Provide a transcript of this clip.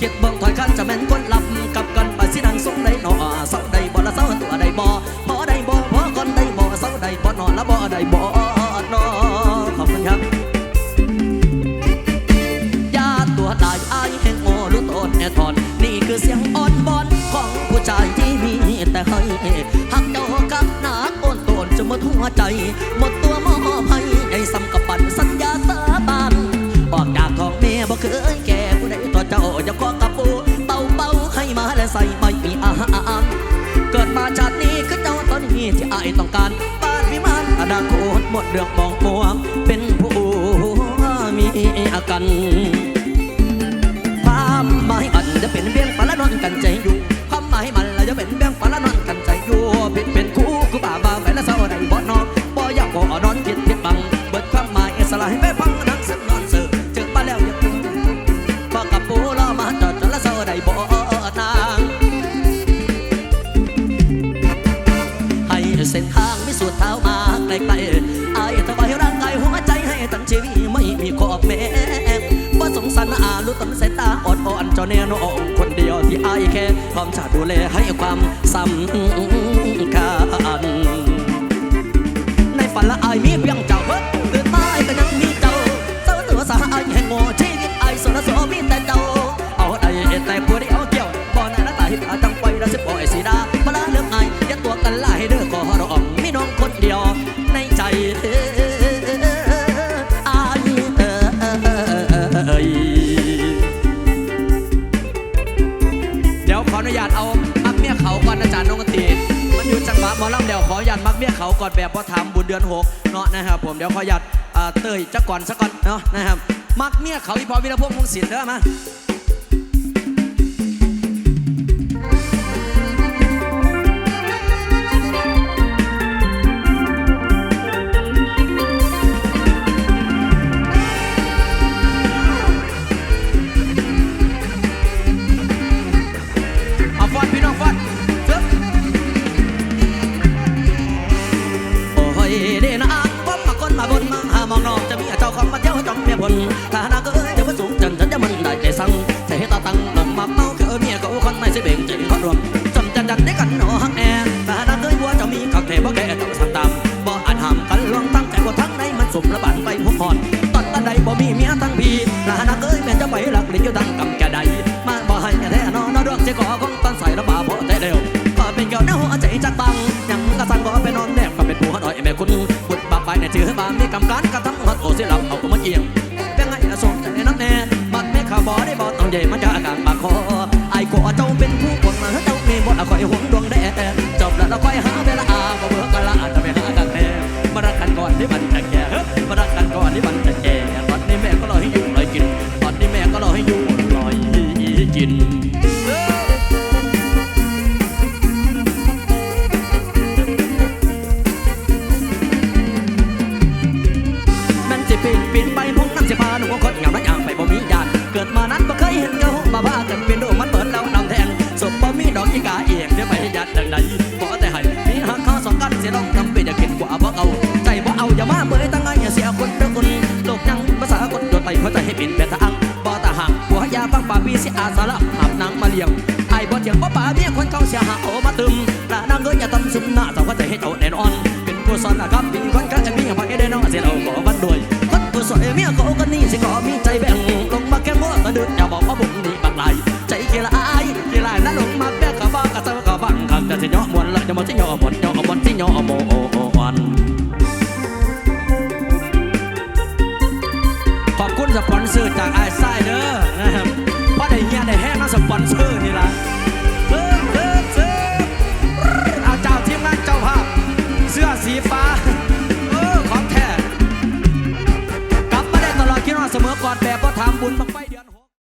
บอลเก็บเบิ่งถอยคันจะแม่นคนหลับกับกันไปสินังสงได้หนอเศร้าได้บ่ละเศร้าตัวได้บ่พอได้บ่พอก่อนได้บ่เศร้าได้บ่นอนละบ่ได้บ่นอขอบคุณครับยาตัวตายอายแห่งโง่รู้ตนแน่ทอนนี่คือเสียงอ่อนบอนของผู้ชายที่มีแต่ให้หักเจ้ากับหนักโอนโตนจะหมดหัวใจหมดตัวมอบให้ไอ้สำกับปันสัญญาสาบานออกจากท้องแม่บ่เคยแก่ ที่อายต้องการบ้านวิมานอนาคตหมดเรื่องมองมัวเป็นผู้มีอาการความหมายมันจะเป็นเบี้ยงปลาละนอนกันใจอยู่ความหมายมันเราจะเป็นเบี้ยงปลาละนอนกันใจอยู่เป็นเป็นคู่คือบ่าบ่าแม่ละสาใดบ่นอนบ่อยากบ่นอนคิด ไกลๆอายถวายร่างกายหัวใจให้ทั้งชีวิตไม่มีขอบแม้ว่าสงสารอาลุตำสายตาอดอ่อนเจ้าแน่นองคนเดียวที่อายแค่พร้อมจะดูแลให้ความสำ มักเมียเขาก่อนอาจารย์นงตีมันอยู่จังหวะหมอลำเดี๋ยวขอหยัดมักเมียเขาก่อนแบบพอถามบุญเดือนหกเนาะนะครับผมเดี๋ยวขอหยัดเอ่อเตยจักก่อนสักก่อนเนาะนะครับมักเมียเขาอีพอวิรพงษ์วงศิลป์เด้อมา รวมจำจันจันได้กันหนอหักแน่ถ้าหากเอ้ยบัวจะมีขักแท้บ่แก่ต้องสั่งตามบ่อาจห้ามกันลวงตั้งใจว่าทั้งในมันสมระบานไปหัวพรตอนตาใดบ่มีเมียทั้งพี่ถ้าหาเอ้ยแม่จะไปหลักลิ้นอยู่ดังกำแก่ใดมาบ่ให้แท้นอนดวงใจก่อของตอนใส่ระบาเพราะแต่เร็วก็เป็นเกี่ยวนื้อหัวใจจักบังยังกระสังก็ไปนอนแนบก็เป็นผัวหน่อยแม่คุณบุดบาปไปในชื่อบามีกำการกระทำหัดโอสิเราเอามาเกี่ยงเป็นไงละสมใจน้ำแน่มันไม่ข่าวบอได้บอต้องใหญ่มันจะอาการปากคอไอ้ก็เจ้าเป็นผู้ ที่มันจะแก่มารักกันก่อนที่มันจะแก่ตอนนี้แม่ก็รอให้อยู่ ป่าวีสิอาสาละหาบนางมาเลี้ยงไอ้บ่เถียงบ่ป่าเมียคนเขาเสียหาโอมาตึมละนางเอ้ยอย่าทำซึมหน้าเจ้าก็ใจให้เจ้าแน่นอน เป็นผู้สอนนะครับเป็นคนกันจะมีอย่างพักได้น้องเสียเราขอวันด้วยคนผู้สอนเมียเขาก็นี่สิขอมีใจแบ่งลงมาแค่มัวกระดึกอย่าบอกว่าบุญนี่บักไหลใจเกลายเกลายนั่นลงมาแบกกระบ้ากระเซากระบังคังจะสิย่อมวนละจะมาสิย่อมวนย่อมวนสิย่อมวนขอบคุณสปอนเซอร์จากไอซ์ไซเดอร์นะครับเพรา